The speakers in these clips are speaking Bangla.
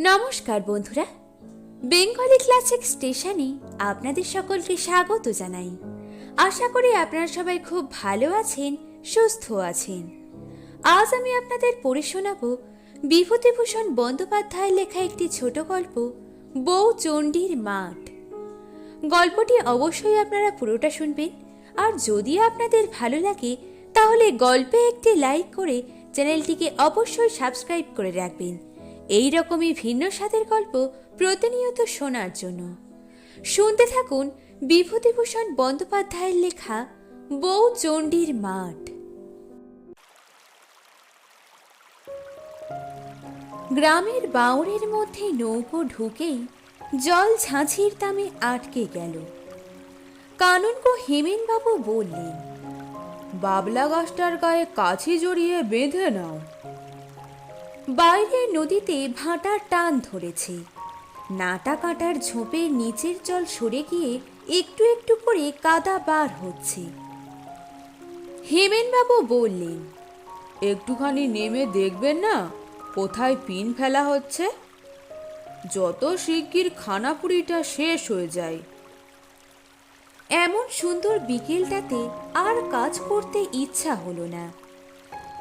নমস্কার বন্ধুরা। বেঙ্গলি ক্লাসিক স্টেশনে আপনাদের সকলকে স্বাগত জানাই। আশা করি আপনারা সবাই খুব ভালো আছেন, সুস্থ আছেন। আজ আমি আপনাদের পড়ে শোনাব বিভূতিভূষণ বন্দ্যোপাধ্যায়ের লেখা একটি ছোট গল্প, বউ চণ্ডীর মাঠ। গল্পটি অবশ্যই আপনারা পুরোটা শুনবেন, আর যদি আপনাদের ভালো লাগে, তাহলে গল্পে একটি লাইক করে চ্যানেলটিকে অবশ্যই সাবস্ক্রাইব করে রাখবেন। এই রকমই ভিন্ন স্বাদের গল্প প্রতিনিয়ত শোনার জন্য। শুনতে থাকুন বিভূতিভূষণ বন্দ্যোপাধ্যায়ের লেখা বউ চণ্ডীর মাঠ। গ্রামের বাউরের মধ্যে নৌকো ঢুকেই জল ঝাঁঝির দামে আটকে গেল। কানুনগো হেমেনবাবু বললেন, বাবলা গাছটার গায়ে কাছি জড়িয়ে বেঁধে নাও। বাইরের নদীতে ভাঁটার টান ধরেছে। নাটা কাটার ঝোপের নিচের জল সরে গিয়ে একটু একটু করে কাদা বার হচ্ছে। হেমেনবাবু বললেন একটুখানি নেমে দেখবেন না কোথায় পিন ফেলা হচ্ছে? যত শিগগির খানাপুরিটা শেষ হয়ে যায়। এমন সুন্দর বিকেলটাতে আর কাজ করতে ইচ্ছা হলো না।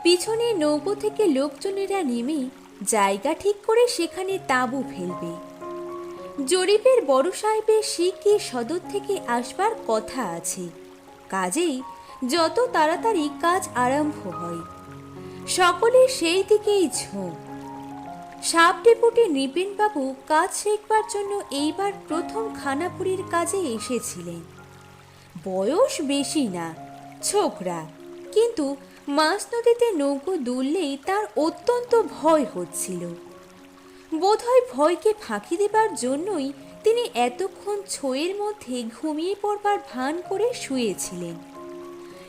পিছনে নৌকো থেকে লোকজনেরা নেমে জায়গা ঠিক করে সেখানে তাঁবু ফেলবে। জরিপের বড় সাহেবের শিগগির সদর থেকে আসবার কথা আছে। কাজেই যত তাড়াতাড়ি কাজ আরম্ভ হয় সকলে সেই দিকেই ঝোঁক। সাপ ডেপুটি নৃপেনবাবু কাজ শেখবার জন্য এইবার প্রথম খানাপুরির কাজে এসেছিলেন। বয়স বেশি না, ছোকরা, কিন্তু মাছ নদীতে নৌকো দুললেই তার অত্যন্ত ভয় হচ্ছিল। বোধহয় ভয়কে ফাঁকি দেবার জন্যই তিনি এতক্ষণ ছোয়ের মধ্যে ঘুমিয়ে পড়বার ভান করে শুয়েছিলেন।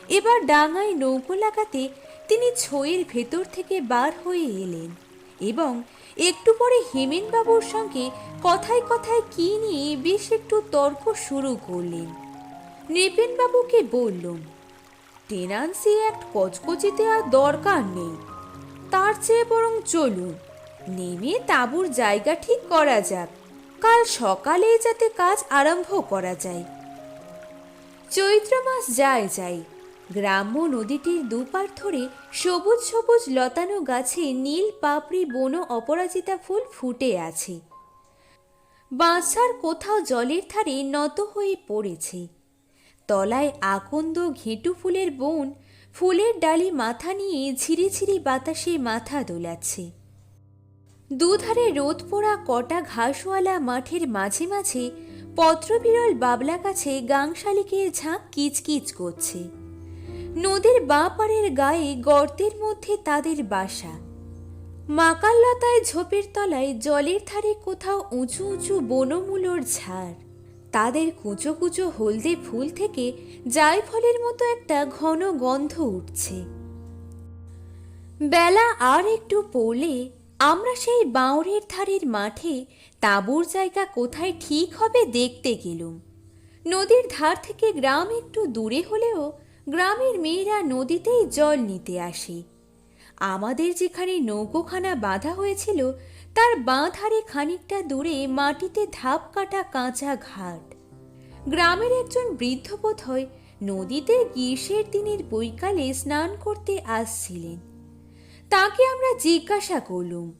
এবার ডাঙায় নৌকো লাগাতে তিনি ছোয়ের ভেতর থেকে বার হয়ে এলেন এবং একটু পরে হেমেনবাবুর সঙ্গে কথায় কথায় কি নিয়ে বেশ একটু তর্ক শুরু করলেন। নৃপেনবাবুকে বললুম টেনান্সি অ্যাক্ট কচকচিতে আর দরকার নেই। তার চেয়ে বরং চলুন, নেমে তাঁবুর জায়গা ঠিক করা যাক। কাল সকালে যাতে কাজ আরম্ভ করা যায়। চৈত্র মাস যায় যায়, গ্রাম্য নদীটির দুপার ধরে সবুজ সবুজ লতানো গাছে নীল পাপড়ি বন অপরাজিতা ফুল ফুটে আছে। বাঁশার কোথাও জলের ধারে নত হয়ে পড়েছে। তলায় আকন্দ ঘেঁটু ফুলের বোন, ফুলের ডালি মাথা নিয়ে ঝিরি ঝিরিঝিরি বাতাসে মাথা দোলাচ্ছে। দুধারে রোদ পোড়া কটা ঘাসওয়ালা মাঠের মাঝে মাঝে পত্রবিরল বাবলা গাছে গাং শালিকের ঝাঁক কিচকিচ করছে। নদীর বাঁ পাড়ের গায়ে গর্তের মধ্যে তাদের বাসা। মাকাল্লতায় ঝোপের তলায় জলের ধারে কোথাও উঁচু উঁচু বনমূলর ঝাড়। তাদের কুচো কুচো হলদে ফুল থেকে জায়ফলের মতো একটা ঘন গন্ধ উঠছে। বেলা আর একটু পড়লে আমরা সেই বাঁওড়ের ধারের মাঠে তাঁবুর জায়গা কোথায় ঠিক হবে দেখতে গেলুম। নদীর ধার থেকে গ্রাম একটু দূরে হলেও গ্রামের মেয়েরা নদীতেই জল নিতে আসে। আমাদের যেখানে নৌকোখানা বাঁধা হয়েছিল তার বাঁ ধারে খানিকটা দূরে মাটিতে ধাপ কাটা কাঁচা ঘাট। গ্রামের একজন বৃদ্ধ বোধ হয় নদীতে গ্রীষ্মের দিনের বৈকালে স্নান করতে আসছিলেন। তাকে আমরা জিজ্ঞাসা করলুম,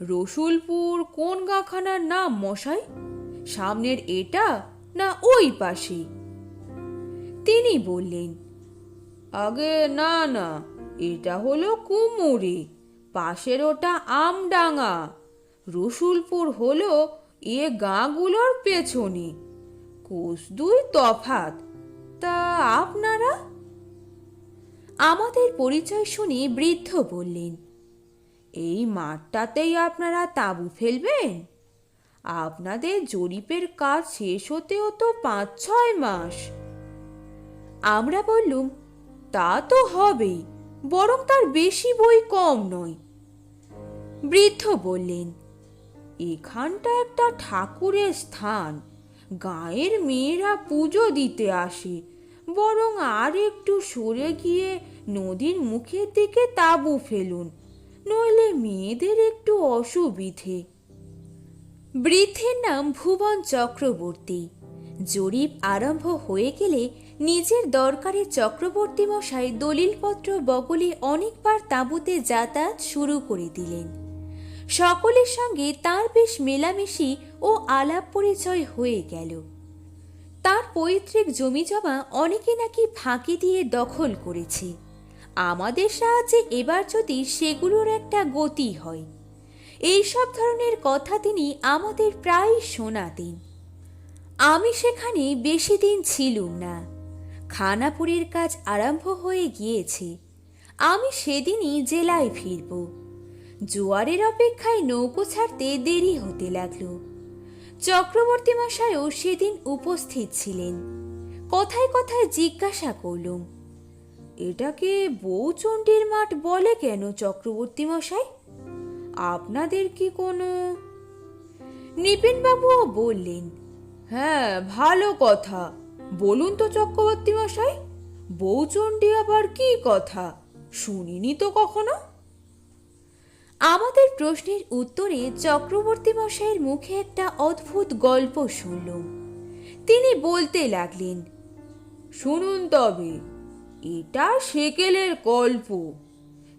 রসুলপুর কোন গাখানার নাম মশাই? সামনের এটা না ওই পাশে? তিনি বললেন, আগে না না, এটা হলো কুমুরে। পাশের ওটা আমডাঙ্গা রসুলপুর হলো এ গাঁগুলোর পেছনে। কোষ দুই তফাত। তা আপনারা? আমাদের পরিচয় শুনে বৃদ্ধ বললেন, এই মাঠটাতেই আপনারা তাঁবু ফেলবেন? আপনাদের জরিপের কাজ শেষ হতেও তো পাঁচ ছয় মাস। আমরা বললুম, তা তো হবেই। বরং তার বেশি বই কম নয়। বৃদ্ধ বললেন, এখানটা একটা ঠাকুরের স্থান। গায়ের মেয়েরা পুজো দিতে আসে। বরং আর একটু সরে গিয়ে নদীর মুখের দিকে তাঁবু ফেলুন। নইলে মেয়েদের একটু অসুবিধে। বৃদ্ধের নাম ভুবন চক্রবর্তী। জরিপ আরম্ভ হয়ে গেলে নিজের দরকারে চক্রবর্তী মশাই দলিলপত্র বগলে অনেকবার তাঁবুতে যাতায়াত শুরু করে দিলেন। সকলের সঙ্গে তার বেশ মেলামেশি ও আলাপ পরিচয় হয়ে গেল। তার পৈতৃক জমি জমা অনেকে নাকি ফাঁকি দিয়ে দখল করেছে। আমাদের সাহায্যে এবার যদি সেগুলোর একটা গতি হয়। এইসব ধরনের কথা তিনি আমাদের প্রায় শোনাতেন। আমি সেখানে বেশি দিন ছিলুম না। খানাপুরের কাজ আরম্ভ হয়ে গিয়েছে। আমি সেদিনই জেলায় ফিরব। জোয়ারের অপেক্ষায় নৌকো ছাড়তে দেরি হতে লাগল। চক্রবর্তী মশাইও সেদিন উপস্থিত ছিলেন। কথায় কথায় জিজ্ঞাসা করলুম, এটাকে বউচণ্ডীর মাঠ বলে কেন চক্রবর্তী মশাই? আপনাদের কি কোনো নৃপেনবাবুও বললেন হ্যাঁ ভালো কথা। বলুন তো চক্রবর্তী মশাই বউচণ্ডী আবার কি কথা? শুনিনি তো কখনো? আমাদের প্রশ্নের উত্তরে চক্রবর্তী মশাইয়ের মুখে একটা অদ্ভুত গল্প শুনলুম তিনি বলতে লাগলেন, শুনুন তবে, এটা সেকেলের গল্প।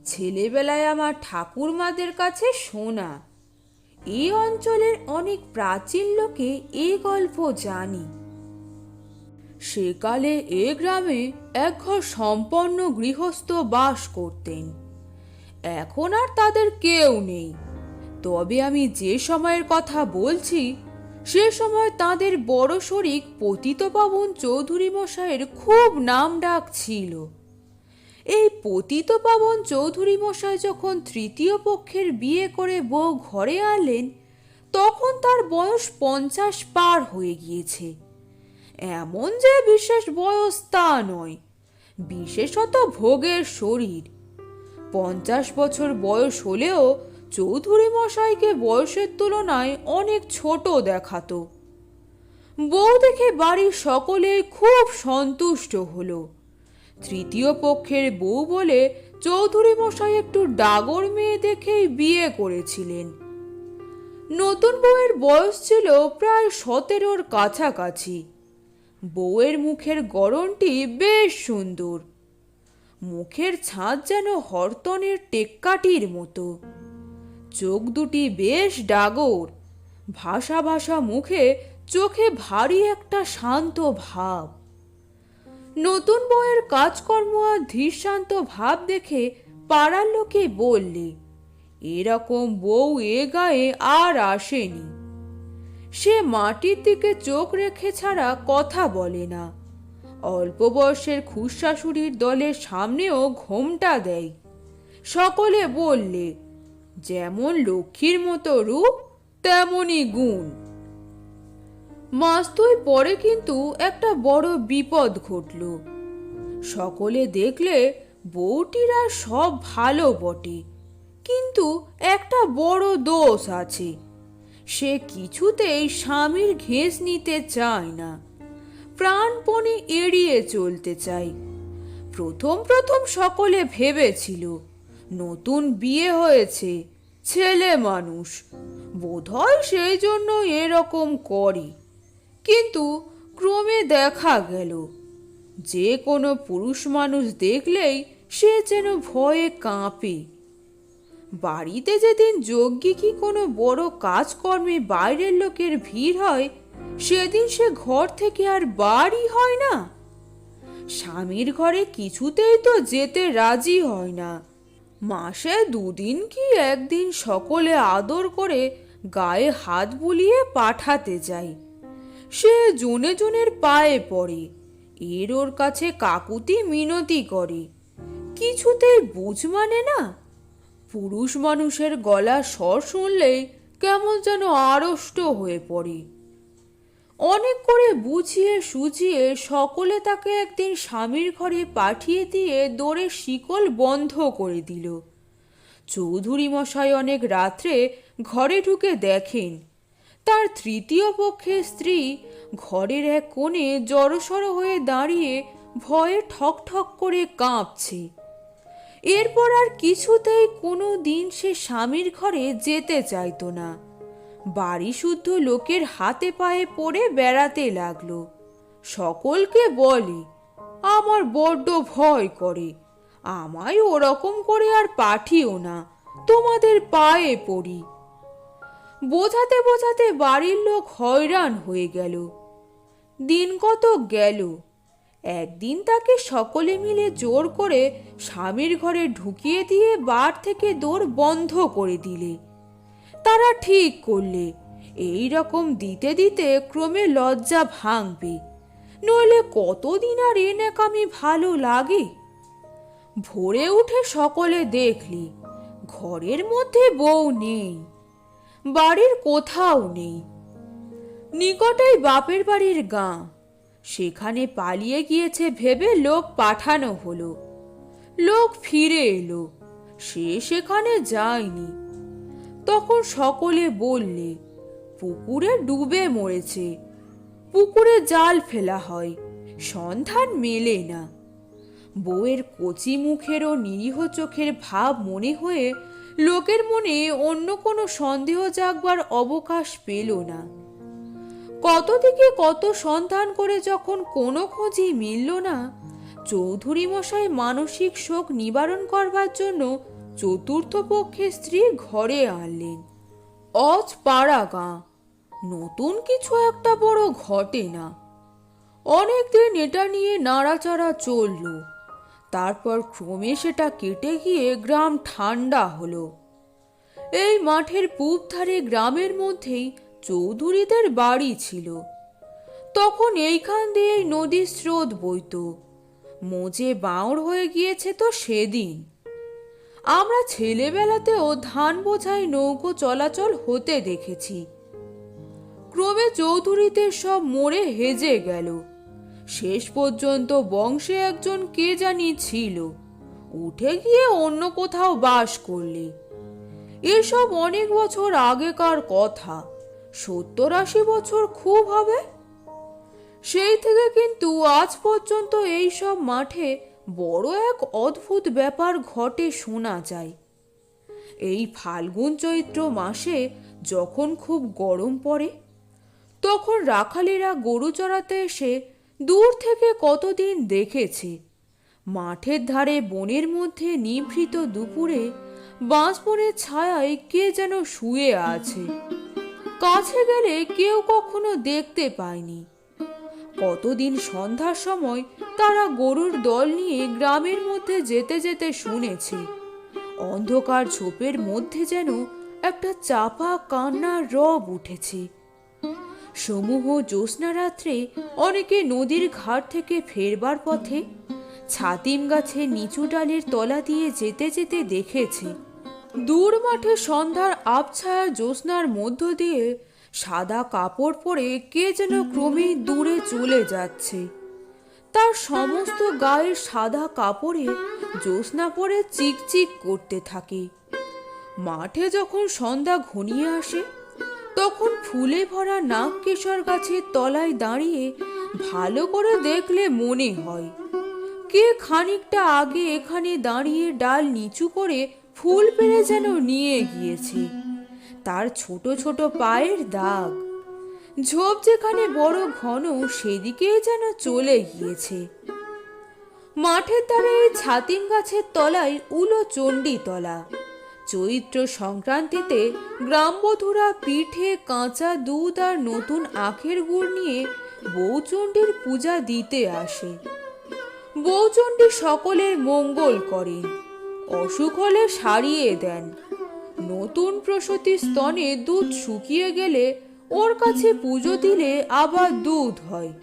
ছেলেবেলায় আমার ঠাকুরমাদের কাছে শোনা। এই অঞ্চলের অনেক প্রাচীন লোকে এ গল্প জানি। সেকালে এ গ্রামে এক ঘর সম্পন্ন গৃহস্থ বাস করতেন। এখন আর তাদের কেউ নেই। তবে আমি যে সময়ের কথা বলছি, সে সময় তাদের বড় শরিক পতিতপাবন চৌধুরী মশাইয়ের খুব নাম ডাক ছিল। এই পতিতপাবন চৌধুরী মশাই যখন তৃতীয় পক্ষের বিয়ে করে বউ ঘরে আনলেন, তখন তার বয়স পঞ্চাশ পার হয়ে গিয়েছে। এমন যে বিশেষ বয়স তা নয়, বিশেষত ভোগের শরীর। পঞ্চাশ বছর বয়স হলেও চৌধুরী মশাইকে বয়সের তুলনায় অনেক ছোট দেখাতো। বউ দেখে বাড়ির সকলেই খুব সন্তুষ্ট হলো। তৃতীয় পক্ষের বউ বলে চৌধুরী মশাই একটু ডাগর মেয়ে দেখেই বিয়ে করেছিলেন। নতুন বউয়ের বয়স ছিল প্রায় সতেরোর কাছাকাছি। বউয়ের মুখের গড়নটি বেশ সুন্দর। মুখের ছাদ যেন হরতনের টেক্কাটির মতো। চোখ দুটি বেশ ডাগর। ভাষা ভাষা মুখে চোখে ভারী একটা শান্ত ভাব। নতুন বউয়ের কাজকর্ম আর ধীরশান্ত ভাব দেখে পাড়ার লোকে বললে, এরকম বউ এ গায়ে আর আসেনি। সে মাটির দিকে চোখ রেখে ছাড়া কথা বলে না। অল্প বয়সের খুশাশুড়ির দলের সামনেও ঘোমটা দেয়। সকলে বললে, যেমন লক্ষ্মীর মতো রূপ, তেমনই গুণ। মাস দুই পরে কিন্তু একটা বড় বিপদ ঘটল। সকলে দেখলে, বউটিরা সব ভালো বটে। কিন্তু একটা বড় দোষ আছে। সে কিছুতেই স্বামীর ঘেঁস নিতে চায় না। প্রাণপণে এড়িয়ে চলতে চাই প্রথম প্রথম সকলে ভেবেছিল, নতুন বিয়ে হয়েছে, ছেলে মানুষ, বোধহয় সেই জন্য এরকম করে। কিন্তু ক্রমে দেখা গেল, যে কোনো পুরুষ মানুষ দেখলেই সে যেন ভয়ে কাঁপে। বাড়িতে যেদিন যজ্ঞে কি কোনো বড় কাজকর্মে বাইরের লোকের ভিড় হয়, সেদিন সে ঘর থেকে আর বাড়ি হয় না। স্বামীর ঘরে কিছুতেই তো যেতে রাজি হয় না। মাসে দুদিন কি একদিন সকলে আদর করে গায়ে হাত বুলিয়ে পাঠাতে যায় সে জনে জনের পায়ে পড়ে, এর ওর কাছে কাকুতি মিনতি করে। কিছুতেই বুঝ মানে না পুরুষ মানুষের গলা স্বর শুনলেই কেমন যেন আড়ষ্ট হয়ে পড়ে। অনেক করে বুঝিয়ে সুঝিয়ে সকলে তাকে একদিন স্বামীর ঘরে পাঠিয়ে দিয়ে দোরের শিকল বন্ধ করে দিল। চৌধুরী মশাই অনেক রাত্রে ঘরে ঢুকে দেখেন। তার তৃতীয় পক্ষের স্ত্রী ঘরের এক কোণে জড়সড় হয়ে দাঁড়িয়ে ভয়ে ঠক ঠক করে কাঁপছে। এরপর আর কিছুতেই কোনো দিন সে স্বামীর ঘরে যেতে চাইতো না। বাড়ি শুদ্ধ লোকের হাতে পায়ে পড়ে বেড়াতে লাগল। সকলকে বলে, আমার বড্ড ভয় করে। আমায় ওরকম করে আর পাঠিও না। তোমাদের পায়ে পড়ি। বোঝাতে বোঝাতে বাড়ির লোক হয়রান হয়ে গেল। দিন কত গেল একদিন তাকে সকলে মিলে জোর করে স্বামীর ঘরে ঢুকিয়ে দিয়ে বার থেকে দৌড় বন্ধ করে দিলে। তারা ঠিক করলে, এই রকম দিতে দিতে ক্রমে লজ্জা ভাঙবে। নইলে কতদিন আর এ নেকামি ভালো লাগে? ভোরে উঠে সকলে দেখলি, ঘরের মধ্যে বউ নেই, বাড়ির কোথাও নেই। নিকটেই বাপের বাড়ির গাঁ। সেখানে পালিয়ে গিয়েছে ভেবে লোক পাঠানো হলো। লোক ফিরে এলো। সে সেখানে যায়নি। তখন সকলে বললে, পুকুরে ডুবে মরেছে। পুকুরে জাল ফেলা হয়। সন্ধান মেলে না। বউয়ের কচি মুখেরও নিরীহ চোখের ভাব মনে হয়ে লোকের মনে অন্য কোনো সন্দেহ জাগবার অবকাশ পেল না। কত দিকে কত সন্ধান করে যখন কোনো খোঁজই মিলল না, চৌধুরী মশাই মানসিক শোক নিবারণ করবার জন্য চতুর্থ পক্ষের স্ত্রী ঘরে আনলেন। অজ পাড়া গাঁ, নতুন কিছু একটা বড় ঘটে না। অনেকদিন এটা নিয়ে নাড়াচাড়া চলল, তারপর ক্রমে সেটা কেটে গিয়ে গ্রাম ঠান্ডা হলো। এই মাঠের পূব ধারে গ্রামের মধ্যেই চৌধুরীদের বাড়ি ছিল। তখন এইখান দিয়েই নদীর স্রোত বইত। মোজে বাঁড় হয়ে গিয়েছে তো সেদিন। আমরা ছেলেবেলাতেও ধান বোঝাই নৌকো চলাচল হতে দেখেছি। ক্রমে চৌধুরীদের সব মরে হেজে গেল। শেষ পর্যন্ত বংশে একজন কে জানি ছিল। উঠে গিয়ে অন্য কোথাও বাস করলে। এসব অনেক বছর আগেকার কথা। সত্তর আশি বছর খুব হবে? সেই থেকে কিন্তু আজ পর্যন্ত এই সব মাঠে বড় এক অদ্ভুত ব্যাপার ঘটে শোনা যায়। এই ফাল্গুন চৈত্র মাসে যখন খুব গরম পড়ে, তখন রাখালেরা গরু চড়াতে এসে দূর থেকে কতদিন দেখেছে। মাঠের ধারে বনের মধ্যে নিভৃত দুপুরে বাঁশবনের ছায়ায় কে যেন শুয়ে আছে। কাছে গেলে কেউ কখনো দেখতে পায়নি। কতদিন সন্ধ্যার সময় তারা গরুর দল নিয়ে গ্রামের মধ্যে যেতে যেতে শুনেছে, অন্ধকার ঝোপের মধ্যে যেন একটা চাপা কান্নার রব উঠেছে। সমূহ জ্যোৎস্না রাত্রে অনেকে নদীর ঘাট থেকে ফেরবার পথে ছাতিম গাছে নিচু ডালের তলা দিয়ে যেতে যেতে দেখেছে। দূর মাঠে সন্ধ্যার আবছায়ার জ্যোৎস্নার মধ্য দিয়ে সাদা কাপড় পরে কে যেন ক্রমেই দূরে চলে যাচ্ছে। তার সমস্ত গায়ের সাদা কাপড়ে জ্যোৎস্না পরে চিকচিক করতে থাকে। মাঠে যখন সন্ধ্যা ঘনিয়ে আসে, তখন ফুলে ভরা নাগকেশর গাছের তলায় দাঁড়িয়ে ভালো করে দেখলে মনে হয়, কে খানিকটা আগে এখানে দাঁড়িয়ে ডাল নিচু করে ফুল পেরে যেন নিয়ে গিয়েছে। তার ছোট ছোট পায়ের দাগ। ঝোপ যেখানে বড় ঘন, সেদিকেই যেন চলে গিয়েছে। মাঠের ধারে এই ছাতিম গাছের তলায় উলো চণ্ডী তলা। চৈত্র সংক্রান্তিতে গ্রামবধূরা পিঠে কাঁচা দুধ আর নতুন আখের গুড় নিয়ে বৌচণ্ডীর পূজা দিতে আসে। বৌচণ্ডী সকলের মঙ্গল করেন। অসুখ হলে সারিয়ে দেন। নতুন প্রসূতি স্তনে দুধ শুকিয়ে গেলে ওর কাছে পুজো দিলে আবার দুধ হয়।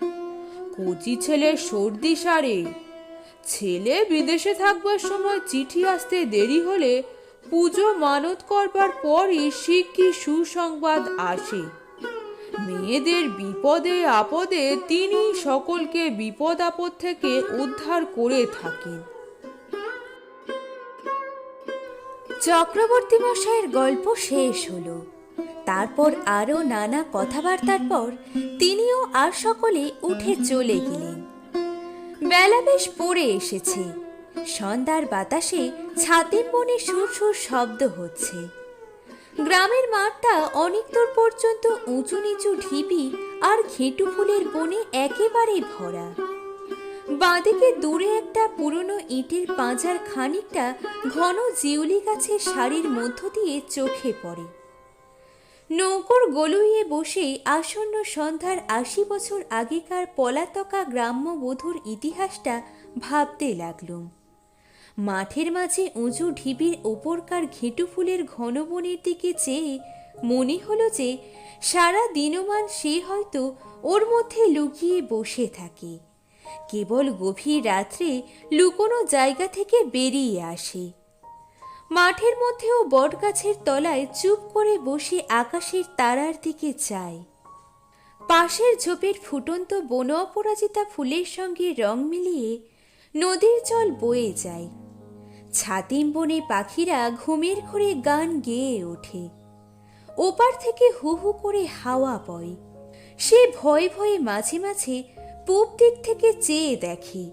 কচি ছেলে সর্দি সারে। ছেলে বিদেশে থাকবার সময় চিঠি আসতে দেরি হলে পুজো মানত করবার পরই শিগগি সুসংবাদ আসে। মেয়েদের বিপদে আপদে তিনি সকলকে বিপদ আপদ থেকে উদ্ধার করে থাকেন। চক্রবর্তী মশাইয়ের গল্প শেষ হলো। তারপর আরও নানা কথাবার্তার পর তিনিও আর সকলে উঠে চলে গেলেন। বেলা বেশ পড়ে এসেছে। সন্ধ্যার বাতাসে ছাতিম বনে সুর শব্দ হচ্ছে। গ্রামের মাঠটা অনেক দূর পর্যন্ত উঁচু নিচু ঢিবি আর ঘেঁটু ফুলের বনে একেবারে ভরা। বাঁদিকে দূরে একটা পুরনো ইটের পাঁজার খানিকটা ঘন জিউলি গাছের শাড়ির মধ্য দিয়ে চোখে পড়ে। নৌকর গলুইয়ে বসে আসন্ন সন্ধ্যার আশি বছর আগেকার পলাতকা গ্রাম্য বধূর ইতিহাসটা ভাবতে লাগলুম। মাঠের মাঝে উঁচু ঢিবির ওপরকার ঘেঁটু ফুলের ঘন বনের দিকে চেয়ে মনে হলো যে সারা দিনমান সে হয়তো ওর মধ্যে লুকিয়ে বসে থাকে। কেবল গভীর রাত্রে লুকোনো জায়গা থেকে বেরিয়ে আসে। মাঠের মধ্যেও বটগাছের তলায় চুপ করে বসে আকাশের তারার দিকে চায়। পাশের ঝোপের ফুটন্ত বন অপরাজিতা ফুলের সঙ্গে রং মিলিয়ে নদীর জল বয়ে যায়। ছাতিম বনে পাখিরা ঘুমের ঘরে গান গেয়ে ওঠে। ওপার থেকে হু হু করে হাওয়া বয়। সে ভয়ে ভয়ে মাঝে মাঝে পূব দিক থেকে চেয়ে দেখে,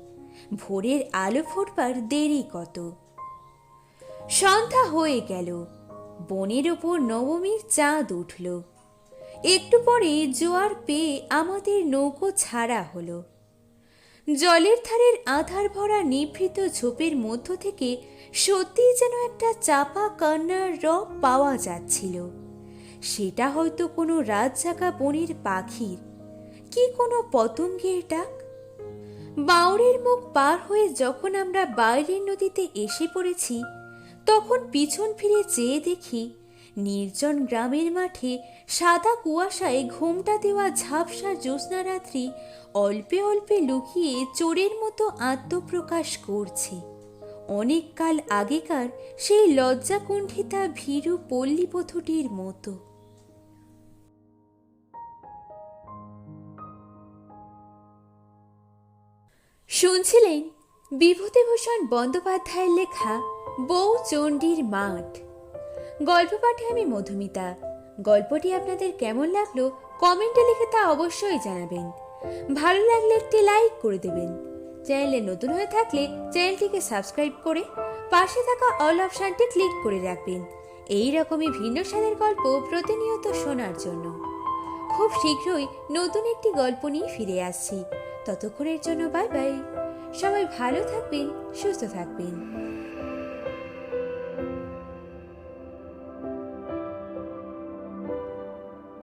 ভোরের আলো ফোটবার দেরি কত। সন্ধ্যা হয়ে গেল, বনের ওপর নবমীর চাঁদ উঠল। একটু পরে জোয়ার পেয়ে আমাদের নৌকো ছাড়া হলো। জলের ধারের আধার ভরা নিভৃত ঝোপের মধ্য থেকে সত্যিই যেন একটা চাপা কান্নার রব পাওয়া যাচ্ছিল। সেটা হয়তো কোনো রাত জাগা বনের পাখির কি কোনো পতঙ্গের ডাক বাউরের মুখ পার হয়ে যখন আমরা বাইরের নদীতে এসে পড়েছি, তখন পিছন ফিরে চেয়ে দেখি নির্জন গ্রামের মাঠে সাদা কুয়াশায় ঘোমটা দেওয়া ঝাপসা জ্যোৎস্না রাত্রি অল্পে অল্পে লুকিয়ে চোরের মতো আত্মপ্রকাশ করছে। অনেক কাল আগেকার সেই লজ্জাকুণ্ঠিতা ভীরু পল্লীপথটির মতো। শুনছিলেন বিভূতিভূষণ বন্দ্যোপাধ্যায়ের লেখা বউ চণ্ডীর মাঠ। গল্প পাঠে আমি মধুমিতা। গল্পটি আপনাদের কেমন লাগল কমেন্টে লিখে তা অবশ্যই জানাবেন। ভালো লাগলে একটি লাইক করে দেবেন। চ্যানেলে নতুন হয়ে থাকলে চ্যানেলটিকে সাবস্ক্রাইব করে পাশে থাকা অল অপশানটি ক্লিক করে রাখবেন। এই রকমই ভিন্ন স্বাদের গল্প প্রতিনিয়ত শোনার জন্য। খুব শীঘ্রই নতুন একটি গল্প নিয়ে ফিরে আসছি। ততক্ষণের জন্য বাই বাই সবাই ভালো থাকবেন সুস্থ থাকবেন।